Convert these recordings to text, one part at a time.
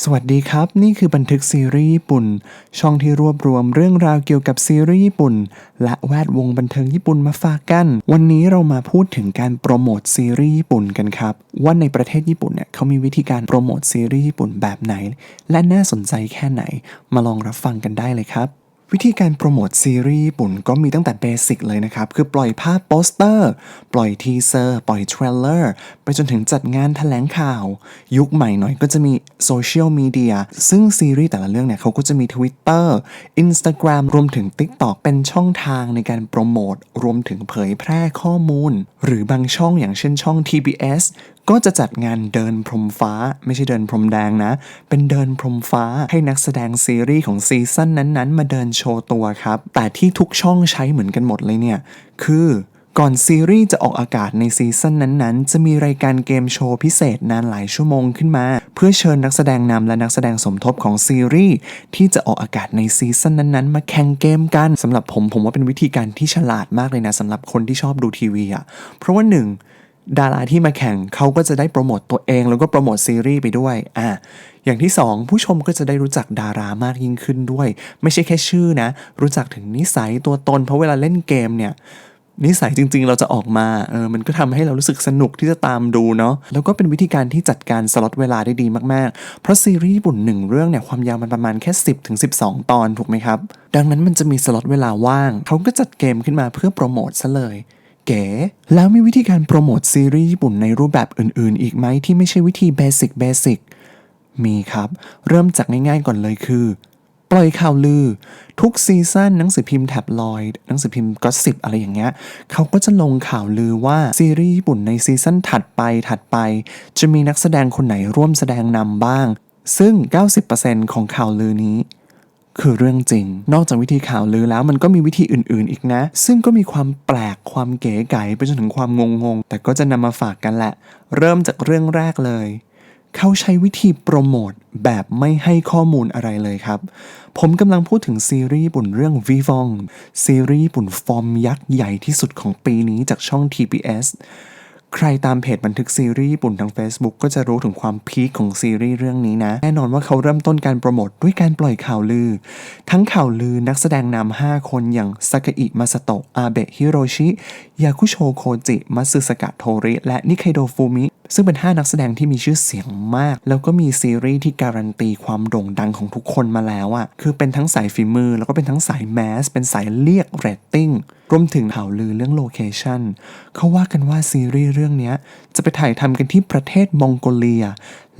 สวัสดีครับ นี่คือบันทึกซีรีส์ญี่ปุ่น ช่องที่รวบรวมเรื่องราวเกี่ยวกับซีรีส์ญี่ปุ่น และแวดวงบันเทิงญี่ปุ่นมาฝากกัน วันนี้เรามาพูดถึงการโปรโมทซีรีส์ญี่ปุ่นกันครับ ว่าในประเทศญี่ปุ่นเนี่ยเขามีวิธีการโปรโมทซีรีส์ญี่ปุ่นแบบไหน และน่าสนใจแค่ไหน มาลองรับฟังกันได้เลยครับ วิธีการโปรโมทซีรีส์ญี่ปุ่นก็มีตั้งแต่เบสิกเลยนะครับ คือปล่อยภาพโปสเตอร์ ปล่อยทีเซอร์ ปล่อยเทรลเลอร์ ไปจนถึงจัดงานแถลงข่าว ยุคใหม่หน่อยก็จะมีโซเชียลมีเดียซึ่งซีรีส์แต่ละเรื่องเนี่ยเขาก็จะมี Twitter Instagram รวมถึง TikTok เป็นช่องทางในการโปรโมท รวมถึงเผยแพร่ข้อมูล หรือบางช่องอย่างเช่นช่อง TBS ก็จะจัดงานเดินพรมฟ้า ไม่ใช่เดินพรมแดงนะ เป็นเดินพรมฟ้าให้นักแสดงซีรีส์ของซีซั่นนั้นๆ มาเดินโชว์ตัวครับ แต่ที่ทุกช่องใช้เหมือนกันหมดเลยเนี่ย คือก่อนซีรีส์จะออกอากาศในซีซั่นนั้นๆ จะมีรายการเกมโชว์พิเศษนานหลายชั่วโมงขึ้นมา เพื่อเชิญนักแสดงนำและนักแสดงสมทบของซีรีส์ที่จะออกอากาศในซีซั่นนั้นๆ มาแข่งเกมกันสำหรับผมผมว่าเป็นวิธีการที่ฉลาดมากเลยนะสำหรับคนที่ชอบดูทีวีอะเพราะว่าหนึ่ง ดาราที่มาแข่งเขาก็จะได้โปรโมตตัวเอง แล้วก็โปรโมทซีรีส์ไปด้วยอะอย่างที่ 2 ผู้ชมก็จะได้รู้จักดารามากยิ่งขึ้นด้วย ไม่ใช่แค่ชื่อนะ รู้จักถึงนิสัยตัวตน เพราะเวลาเล่นเกมเนี่ยนิสัยจริง ๆ เราจะออกมาเออมันก็ทำให้เรารู้สึกสนุกที่จะตามดูเนาะแล้วก็เป็นวิธีการที่จัดการสล็อตเวลาได้ดีมากๆ เพราะซีรีส์ญี่ปุ่นหนึ่งเรื่องเนี่ยความยาวมันประมาณแค่ 10ถึง12 ตอนถูกไหมครับ ดังนั้นมันจะมีสล็อตเวลาว่างเขาก็จัดเกมขึ้นมาเพื่อโปรโมทซะเลย เก๋ แล้วมีวิธีการโปรโมทซีรีส์ญี่ปุ่นในรูปแบบอื่นๆ อีกไหมที่ไม่ใช่วิธีเบสิกเบสิกมีครับ เริ่มจากง่ายๆก่อนเลยคือ ปล่อยข่าวลือ ทุกซีซั่นหนังสือพิมพ์แท็บลอยด์หนังสือพิมพ์ก็สิบอะไรอย่างเงี้ยเขาก็จะลงข่าวลือว่า ซีรีส์ญี่ปุ่นในซีซั่นถัดไปถัดไป จะมีนักแสดงคนไหนร่วมแสดงนำบ้าง ซึ่ง 90%ของข่าวลือนี้ คือเรื่องจริง นอกจากวิธีข่าวลือแล้วมันก็มีวิธีอื่น ๆ อีกนะ ซึ่งก็มีความแปลกความเก๋ไก๋ไปจนถึงความงงง ๆ แต่ก็จะนำมาฝากกันแหละ เริ่มจากเรื่องแรกเลย เขาใช้วิธีโปรโมทแบบไม่ให้ข้อมูลอะไรเลยครับ ผมกำลังพูดถึงซีรีส์ญี่ปุ่นเรื่อง v i v o n ซีรีส์ญี่ปุ่นฟอร์มยักษ์ใหญ่ที่สุดของปีนี้จากช่อง TBS ใครตามเพจบันทึกซีรีส์ญี่ปุ่นทาง Facebook ก็จะรู้ถึงความพีคของซีรีส์เรื่องนี้นะ แน่นอนว่าเขาเริ่มต้นการโปรโมทด้วยการปล่อยข่าวลือ ทั้งข่าวลือนักแสดงนำ5คนอย่างซากาอิมาสโตะอาเบะฮิโรชิ ยาคุโชโคจิ มัตสึสกะโทริ และนิเคโดฟูมิ ซึ่งเป็น 5 นักแสดงที่มีชื่อเสียงมาก แล้วก็มีซีรีส์ที่การันตีความโด่งดังของทุกคนมาแล้วอะคือเป็นทั้งสายฝีมือ แล้วก็เป็นทั้งสายแมส เป็นสายเรียกเรตติ้งรวมถึงข่าวลือเรื่องโลเคชันเขาว่ากันว่าซีรีส์เรื่องนี้จะไปถ่ายทำกันที่ประเทศมองโกเลีย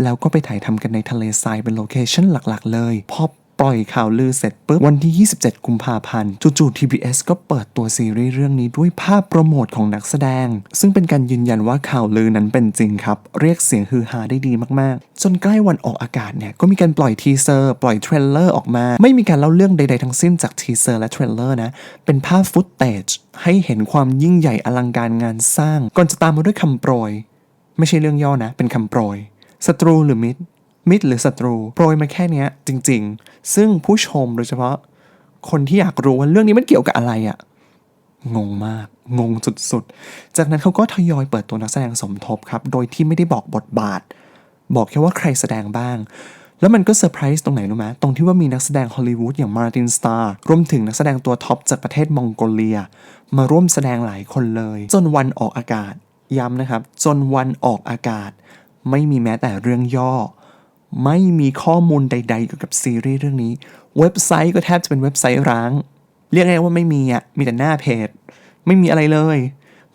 แล้วก็ไปถ่ายทำกันในทะเลทรายเป็นโลเคชันหลักๆ เลยพอ ปล่อยข่าวลือเสร็จปุ๊บวันที่ 27 กุมภาพันธ์จู่ๆ TBS ก็เปิดตัวซีรีส์เรื่องนี้ด้วยภาพโปรโมทของนักแสดง ซึ่งเป็นการยืนยันว่าข่าวลือนั้นเป็นจริงครับ เรียกเสียงฮือฮาได้ดีมากๆ จนใกล้วันออกอากาศเนี่ยก็มีการปล่อยทีเซอร์ปล่อยเทรลเลอร์ออกมา ไม่มีการเล่าเรื่องใดๆทั้งสิ้นจากทีเซอร์และเทรลเลอร์นะเป็นภาพฟุตเตจให้เห็นความยิ่งใหญ่อลังการงานสร้าง ก่อนจะตามมาด้วยคำโปรย ไม่ใช่เรื่องย่อนะ เป็นคำโปรยศัตรูหรือมิตร มิตรหรือศัตรู โปรยมาแค่เนี้ยจริง ๆ ซึ่งผู้ชมโดยเฉพาะ คนที่อยากรู้ว่าเรื่องนี้มันเกี่ยวกับอะไรอะ่ะงงมาก งงสุดๆ จากนั้นเขาก็ทยอยเปิดตัวนักแสดงสมทบครับ โดยที่ไม่ได้บอกบทบาท บอกแค่ว่าใครแสดงบ้าง แล้วมันก็เซอร์ไพรส์ตรงไหนรู้ไหมตรงที่ว่ามีนักแสดงฮอลลีวูดอย่างมาร์ตินสตาร์รวมถึงนักแสดงตัวท็อปจากประเทศมองโกเลีย มาร่วมแสดงหลายคนเลย จนวันออกอากาศ ย้ำนะครับ จนวันออกอากาศ ไม่มีแม้แต่เรื่องย่อ ไม่มีข้อมูลใด ๆ เกี่ยวกับซีรีส์เรื่องนี้ เว็บไซต์ก็แทบจะเป็นเว็บไซต์ร้าง เรียกง่ายว่าไม่มีอะ มีแต่หน้าเพจ ไม่มีอะไรเลย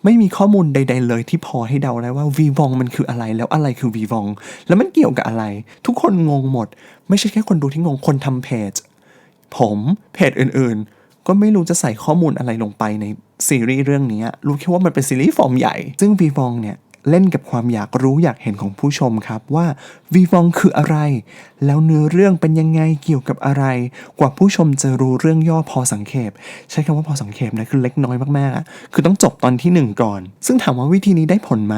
ไม่มีข้อมูลใด ๆ เลยที่พอให้เดาได้ว่าวีวองมันคืออะไร แล้วอะไรคือวีวอง แล้วมันเกี่ยวกับอะไร ทุกคนงงหมด ไม่ใช่แค่คนดูที่งง คนทำเพจ ผมเพจอื่นๆ ก็ไม่รู้จะใส่ข้อมูลอะไรลงไปในซีรีส์เรื่องนี้ รู้แค่ว่ามันเป็นซีรีส์ฟอร์มใหญ่ ซึ่งวีวองเนี่ย เล่นกับความอยากรู้อยากเห็นของผู้ชมครับว่าวีวองคืออะไร แล้วเนื้อเรื่องเป็นยังไงเกี่ยวกับอะไร กว่าผู้ชมจะรู้เรื่องย่อพอสังเขป ใช้คำว่าพอสังเขปนะคือเล็กน้อยมากๆอะคือต้องจบตอนที่หนึ่งก่อน ซึ่งถามว่าวิธีนี้ได้ผลไหม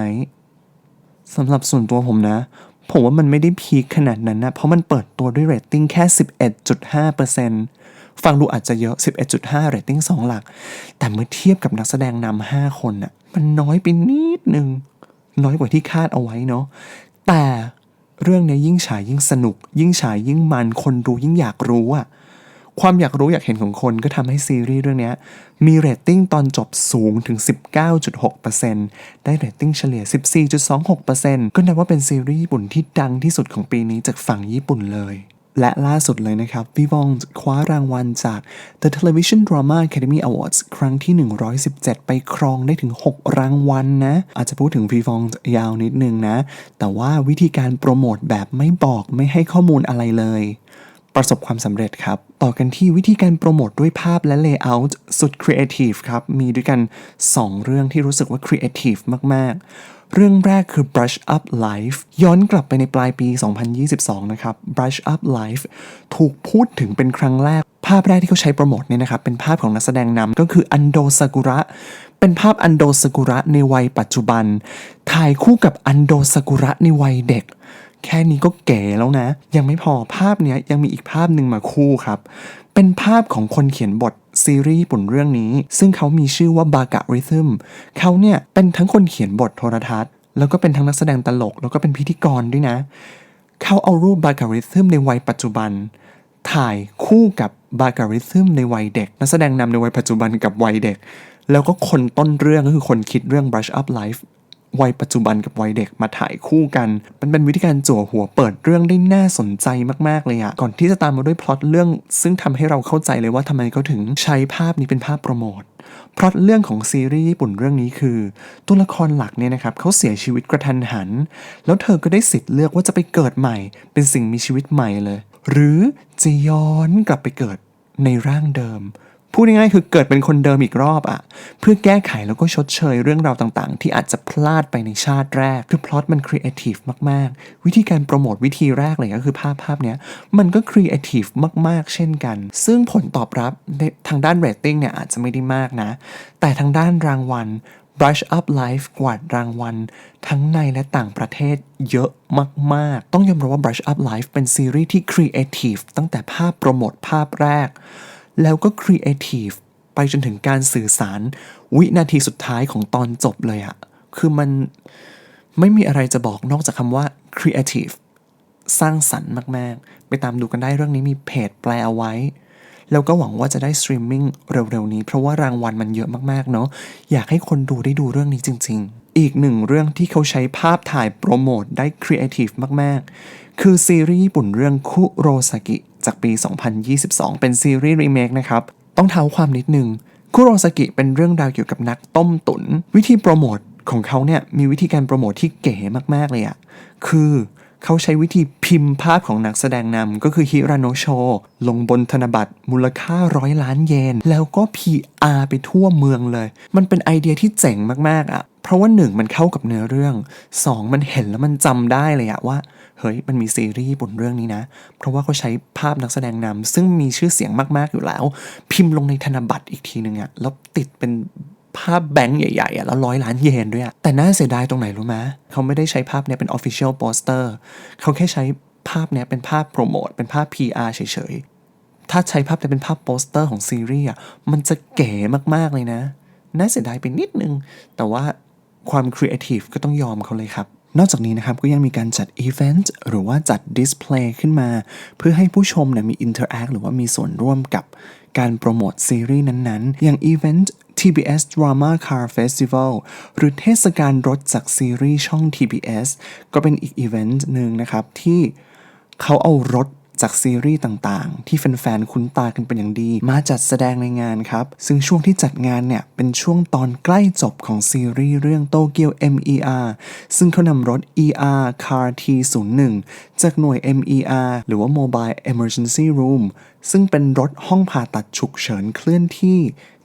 สำหรับส่วนตัวผมนะ ผมว่ามันไม่ได้พีคขนาดนั้นนะเพราะมันเปิดตัวด้วยเรตติ้งแค่ 11.5%ฟังดูอาจจะเยอะ 11.5เรตติ้ง2หลัก แต่เมื่อเทียบกับนักแสดงนำ5คนน่ะมันน้อยไปนิดนึง น้อยกว่าที่คาดเอาไว้เนาะแต่เรื่องนี้ยิ่งฉายยิ่งสนุก ยิ่งฉายยิ่งมันคนดูยิ่งอยากรู้อะความอยากรู้อยากเห็นของคนก็ทำให้ซีรีส์เรื่องนี้มีเรตติ้งตอนจบสูงถึง 19.6%ได้เรตติ้งเฉลี่ย 14.26%ก็นับว่าเป็นซีรีส์ญี่ปุ่นที่ดังที่สุดของปีนี้จากฝั่งญี่ปุ่นเลย และล่าสุดเลยนะครับวิวองคว้ารางวัลจาก The Television Drama Academy Awards ครั้งที่ 117 ไปครองได้ถึง 6 รางวัลนะอาจจะพูดถึงวีวองยาวนิดนึงนะ แต่ว่าวิธีการโปรโมทแบบไม่บอกไม่ให้ข้อมูลอะไรเลย ประสบความสำเร็จครับ ต่อกันที่วิธีการโปรโมทด้วยภาพและ Layout สุดครีเอทีฟครับ มีด้วยกัน 2 เรื่องที่รู้สึกว่าครีเอทีฟมาก ๆ เรื่องแรกคือ Brush Up Life ย้อนกลับไปในปลายปี 2022 นะครับ Brush Up Life ถูกพูดถึงเป็นครั้งแรก ภาพแรกที่เขาใช้โปรโมทเนี่ยนะครับ เป็นภาพของนักแสดงนำก็คืออันโดซากุระ เป็นภาพอันโดซากุระในวัยปัจจุบัน ถ่ายคู่กับอันโดซากุระในวัยเด็ก แค่นี้ก็เก๋แล้วนะ ยังไม่พอภาพเนี้ยยังมีอีกภาพหนึ่งมาคู่ครับ เป็นภาพของคนเขียนบท ซีรีส์ญี่ปุ่นเรื่องนี้ ซึ่งเขามีชื่อว่าบากะริทึมเขาเนี่ยเป็นทั้งคนเขียนบทโทรทัศน์ แล้วก็เป็นทั้งนักแสดงตลก แล้วก็เป็นพิธีกรด้วยนะ เขาเอารูปบาการิทึมในวัยปัจจุบัน ถ่ายคู่กับบาการิทึมในวัยเด็ก นักแสดงนำในวัยปัจจุบันกับวัยเด็ก แล้วก็คนต้นเรื่องก็คือคนคิดเรื่อง Brush Up Life วัยปัจจุบันกับวัยเด็กมาถ่ายคู่กัน มันเป็นวิธีการจั่วหัวเปิดเรื่องได้น่าสนใจมากๆเลยอะก่อนที่จะตามมาด้วยพล็อตเรื่อง ซึ่งทำให้เราเข้าใจเลยว่าทำไมเขาถึงใช้ภาพนี้เป็นภาพโปรโมทพล็อตเรื่องของซีรีส์ญี่ปุ่นเรื่องนี้คือ ตัวละครหลักเนี่ยนะครับเขาเสียชีวิตกระทันหัน แล้วเธอก็ได้สิทธิ์เลือกว่าจะไปเกิดใหม่ เป็นสิ่งมีชีวิตใหม่เลย หรือจะย้อนกลับไปเกิดในร่างเดิม พูดง่ายๆคือเกิดเป็นคนเดิมอีกรอบอะเพื่อแก้ไขแล้วก็ชดเชยเรื่องราวต่างๆ ที่อาจจะพลาดไปในชาติแรก คือพล็อตมันครีเอทีฟมากๆ วิธีการโปรโมทวิธีแรกเลยก็คือภาพภาพเนี้ยมันก็ครีเอทีฟมากๆ เช่นกัน ซึ่งผลตอบรับในทางด้านเรตติ้งเนี่ยอาจจะไม่ได้มากนะ แต่ทางด้านรางวัล Brush Up Life กวาดรางวัล ทั้งในและต่างประเทศเยอะมาก ๆ ต้องยอมรับว่า Brush Up Life เป็นซีรีส์ที่ครีเอทีฟตั้งแต่ภาพโปรโมทภาพแรก แล้วก็ครีเอทีฟไปจนถึงการสื่อสารวินาทีสุดท้ายของตอนจบเลยอะคือมันไม่มีอะไรจะบอกนอกจากคำว่า creative สร้างสรรค์มาก ๆ ไปตามดูกันได้เรื่องนี้มีเพจแปลเอาไว้ แล้วก็หวังว่าจะได้สตรีมมิ่งเร็วๆนี้เพราะว่ารางวัลมันเยอะมากๆเนาะอยากให้คนดูได้ดูเรื่องนี้จริง ๆ อีกหนึ่งเรื่องที่เขาใช้ภาพถ่ายโปรโมทได้ครีเอทีฟมากๆ คือซีรีส์ญี่ปุ่นเรื่องคุโรซากิจากปี 2022 เป็นซีรีส์รีเมคนะครับต้องเท้าความนิดนึงคุโรซากิเป็นเรื่องราวเกี่ยวกับนักต้มตุน วิธีโปรโมทของเขาเนี่ยมีวิธีการโปรโมทที่เก๋มากๆเลยอะคือ เขาใช้วิธีพิมพ์ภาพของนักแสดงนำก็คือฮิราโนโช ลงบนธนบัตรมูลค่าร้อยล้านเยน แล้วก็ PR ไปทั่วเมืองเลย มันเป็นไอเดียที่เจ๋งมากๆอะเพราะว่าหนึ่งมันเข้ากับเนื้อเรื่อง2มันเห็นแล้วมันจำได้เลยอะว่าเฮ้ยมันมีซีรีส์บนเรื่องนี้นะ เพราะว่าเขาใช้ภาพนักแสดงนำซึ่งมีชื่อเสียงมากๆอยู่แล้ว พิมพ์ลงในธนบัตรอีกทีหนึ่งอะแล้วติดเป็นาพแบงค์ใหญ่ๆอะแล้วร้อยล้านเยนด้วยอะแต่น่าเสียดายตรงไหนรู้ไหมเขาไม่ได้ใช้ภาพเนี้ยเป็น Official Poster เขาแค่ใช้ภาพเนี้ยเป็นภาพโปรโมทเป็นภาพ PR เฉยๆ ถ้าใช้ภาพเนี้เป็นภาพโปสเตอร์ของซีรีส์อะมันจะเก๋มากๆเลยนะ น่าเสียดายไปนิดนึง แต่ว่าความครีเอทีฟก็ต้องยอมเขาเลยครับนอกจากนี้นะครับก็ยังมีการจัดอีเวนต์หรือว่าจัดดิสเพลย์ขึ้นมา เพื่อให้ผู้ชมเนี่ยมีอินเทอร์แอคหรือว่ามีส่วนร่วมกับการโปรโมทซีรีส์นั้นๆ อย่างอีเวนต์ TBS Drama Car Festival หรือเทศกาลรถจากซีรีส์ช่อง TBS ก็เป็นอีกอีเวนต์หนึ่งนะครับ ที่เขาเอารถจากซีรีส์ต่างๆ ที่แฟนๆ คุ้นตากันเป็นอย่างดี มาจัดแสดงในงานครับ ซึ่งช่วงที่จัดงานเนี่ย เป็นช่วงตอนใกล้จบของซีรีส์เรื่องโตเกียว MER ซึ่งเขานำรถ ER Car T01 จากหน่วย MER หรือว่า Mobile Emergency Room ซึ่งเป็นรถห้องผ่าตัดฉุกเฉินเคลื่อนที่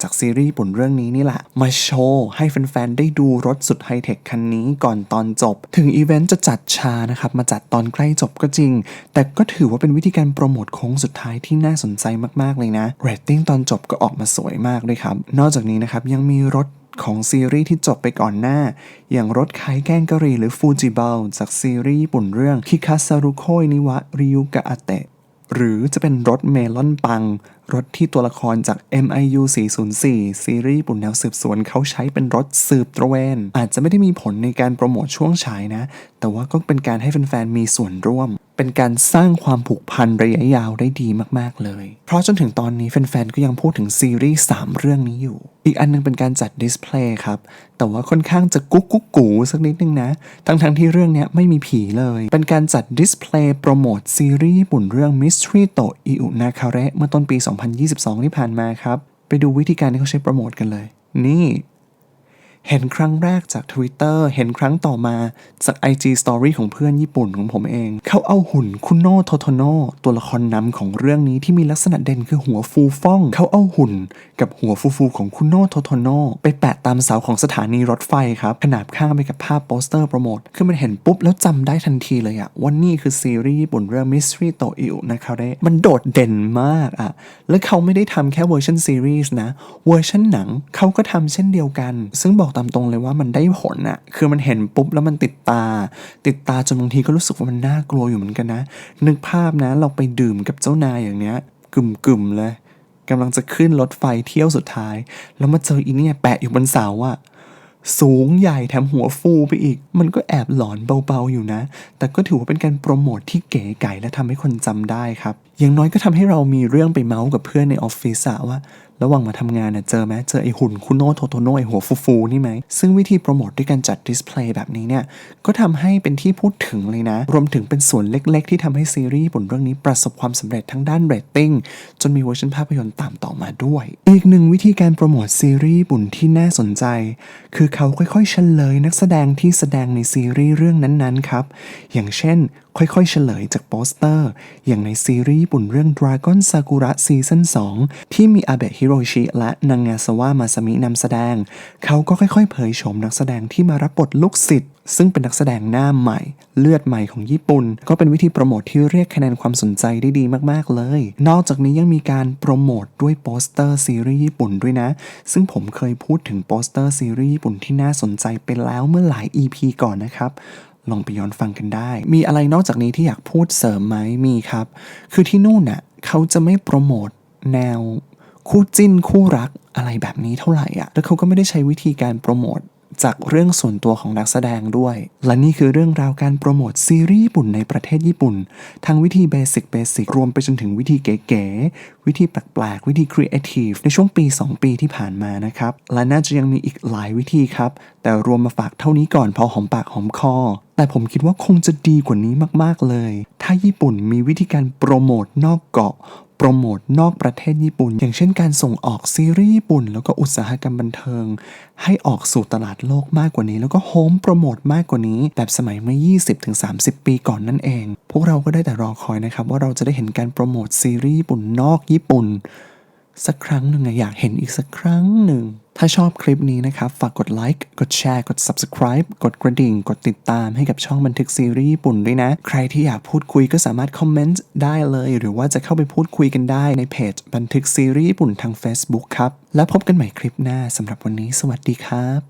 จากซีรีส์ญี่ปุ่นเรื่องนี้นี่แหละ มาโชว์ให้แฟนๆ ได้ดูรถสุดไฮเทคคันนี้ก่อนตอนจบ ถึงอีเวนต์จะจัดชานะครับ มาจัดตอนใกล้จบก็จริง แต่ก็ถือว่าเป็นวิธีการโปรโมทโค้งสุดท้ายที่น่าสนใจมากๆเลยนะเรตติ้งตอนจบก็ออกมาสวยมากด้วยครับ นอกจากนี้นะครับยังมีรถของซีรีส์ที่จบไปก่อนหน้า อย่างรถขายแกงกะหรี่หรือฟูจิบัลจากซีรีส์ญี่ปุ่นเรื่องคิคาซารุโคยนิวะริยุกะอาเตะหรือจะเป็นรถเมลอนปัง รถที่ตัวละครจาก MIU 404 ซีรีส์ญี่ปุ่นแนวสืบสวนเขาใช้เป็นรถสืบตระเวน อาจจะไม่ได้มีผลในการโปรโมทช่วงฉายนะ แต่ว่าก็เป็นการให้แฟนๆ มีส่วนร่วม เป็นการสร้างความผูกพันระยะยาวได้ดีมากๆเลย เพราะจนถึงตอนนี้แฟนๆ ก็ยังพูดถึงซีรีส์ 3 เรื่องนี้อยู่ อีกอันนึงเป็นการจัดดิสเพลย์ครับ แต่ว่าค่อนข้างจะกุ๊กกุ๊กกูสักนิดนึงนะ ทั้งๆที่เรื่องเนี้ยไม่มีผีเลย เป็นการจัดดิสเพลย์โปรโมทซีรีส์ญี่ปุ่นเรื่อง Mystery to Iu Nakare เมื่อต้นปี2022 ที่ผ่านมาครับ ไปดูวิธีการที่เขาใช้โปรโมทกันเลย นี่ เห็นครั้งแรกจาก Twitter เห็นครั้งต่อมาจาก IG Story ของเพื่อนญี่ปุ่นของผมเอง เขาเอาหุ่นคุโนโทโทโนะตัวละครนำของเรื่องนี้ที่มีลักษณะเด่นคือหัวฟูฟ่อง เขาเอาหุ่นกับหัวฟูฟูของคุโนโทโทโนะไปแปะตามเสาของสถานีรถไฟครับ ขนาบข้างไปกับภาพโปสเตอร์โปรโมท คือมันเห็นปุ๊บแล้วจำได้ทันทีเลยอะว่านี่คือซีรีส์ญี่ปุ่นเรื่อง Mystery to Iu นะครับมันโดดเด่นมากอะแล้วเขาไม่ได้ทำแค่เวอร์ชันซีรีส์นะ เวอร์ชันหนังเขาก็ทำเช่นเดียวกัน ซึ่งบอกตามตรงเลยว่ามันได้ผลอะคือมันเห็นปุ๊บแล้วมันติดตา ติดตาจนบางทีก็รู้สึกว่ามันน่ากลัวอยู่เหมือนกันนะ นึกภาพนะเราไปดื่มกับเจ้านายอย่างเนี้ยกึ่มๆเลยกำลังจะขึ้นรถไฟเที่ยวสุดท้าย แล้วมาเจออีเนี่ยแปะอยู่บนเสาอะสูงใหญ่แถมหัวฟูไปอีก มันก็แอบหลอนเบาๆอยู่นะ แต่ก็ถือว่าเป็นการโปรโมทที่เก๋ไก๋และทำให้คนจำได้ครับ อย่างน้อยก็ทำให้เรามีเรื่องไปเมาส์กับเพื่อนในออฟฟิศว่า ระหว่างมาทำงานเน่ะเจอไหมเจอไอหุ่นคุโนโทโทโนไอหัวฟูๆนี่ไหม ซึ่งวิธีโปรโมทด้วยการจัดดิสเพลย์แบบนี้เนี่ย ก็ทำให้เป็นที่พูดถึงเลยนะ รวมถึงเป็นส่วนเล็กๆ ที่ทำให้ซีรีส์ญี่ปุ่นเรื่องนี้ประสบความสำเร็จทั้งด้านเรตติ้ง จนมีเวอร์ชันภาพยนตร์ตามต่อมาด้วย อีกหนึ่งวิธีการโปรโมทซีรีส์ญี่ปุ่นที่น่าสนใจ คือเขาค่อยๆเฉลยนักแสดงที่แสดงในซีรีส์เรื่องนั้นๆครับอย่างเช่นค่อยๆ เฉลยจากโปสเตอร์ อย่างในซีรีส์ญี่ปุ่นเรื่อง Dragon Sakura Season 2 ที่มีอาเบะฮิโรชิและนางงาซาวะมาซามินำแสดง เขาก็ค่อยๆ เผยโฉมนักแสดงที่มารับบทลูกศิษย์ซึ่งเป็นนักแสดงหน้าใหม่ เลือดใหม่ของญี่ปุ่น ก็เป็นวิธีโปรโมทที่เรียกคะแนนความสนใจได้ดีมากๆเลย นอกจากนี้ยังมีการโปรโมทด้วยโปสเตอร์ซีรีส์ญี่ปุ่นด้วยนะ ซึ่งผมเคยพูดถึงโปสเตอร์ซีรีส์ญี่ปุ่นที่น่าสนใจไปแล้วเมื่อหลาย EP ก่อนนะครับลองไปย้อนฟังกันได้ มีอะไรนอกจากนี้ที่อยากพูดเสริมไหมมีครับ คือที่นู่นน่ะเขาจะไม่โปรโมทแนว คู่จิ้นคู่รักอะไรแบบนี้เท่าไหร่อะแล้วเขาก็ไม่ได้ใช้วิธีการโปรโมทจากเรื่องส่วนตัวของนักแสดงด้วย และนี่คือเรื่องราวการโปรโมทซีรีส์ญี่ปุ่นในประเทศญี่ปุ่น ทั้งวิธีเบสิกเบสิกรวมไปจนถึงวิธีเก๋ๆ วิธีแปลกๆ วิธีครีเอทีฟในช่วงปี 2 ปีที่ผ่านมานะครับ และน่าจะยังมีอีกหลายวิธีครับ แต่รวมมาฝากเท่านี้ก่อนพอหอมปากหอมคอ แต่ผมคิดว่าคงจะดีกว่านี้มากๆเลย ถ้าญี่ปุ่นมีวิธีการโปรโมทนอกเกาะ โปรโมทนอกประเทศญี่ปุ่น อย่างเช่นการส่งออกซีรีส์ญี่ปุ่น แล้วก็อุตสาหกรรมบันเทิง ให้ออกสู่ตลาดโลกมากกว่านี้ แล้วก็โฮมโปรโมทมากกว่านี้ แบบสมัยเมื่อ 20-30 ปีก่อนนั่นเอง พวกเราก็ได้แต่รอคอยนะครับว่าเราจะได้เห็นการโปรโมทซีรีส์ญี่ปุ่นนอกญี่ปุ่น สักครั้งหนึ่งอะอยากเห็นอีกสักครั้งหนึ่ง ถ้าชอบคลิปนี้นะครับ ฝากกดไลค์ กดแชร์ กด Subscribe กดกระดิ่ง กดติดตามให้กับช่องบันทึกซีรีส์ญี่ปุ่นด้วยนะ ใครที่อยากพูดคุยก็สามารถคอมเมนต์ได้เลย หรือว่าจะเข้าไปพูดคุยกันได้ในเพจบันทึกซีรีส์ญี่ปุ่นทาง Facebook ครับ แล้วพบกันใหม่คลิปหน้าสำหรับวันนี้ สวัสดีครับ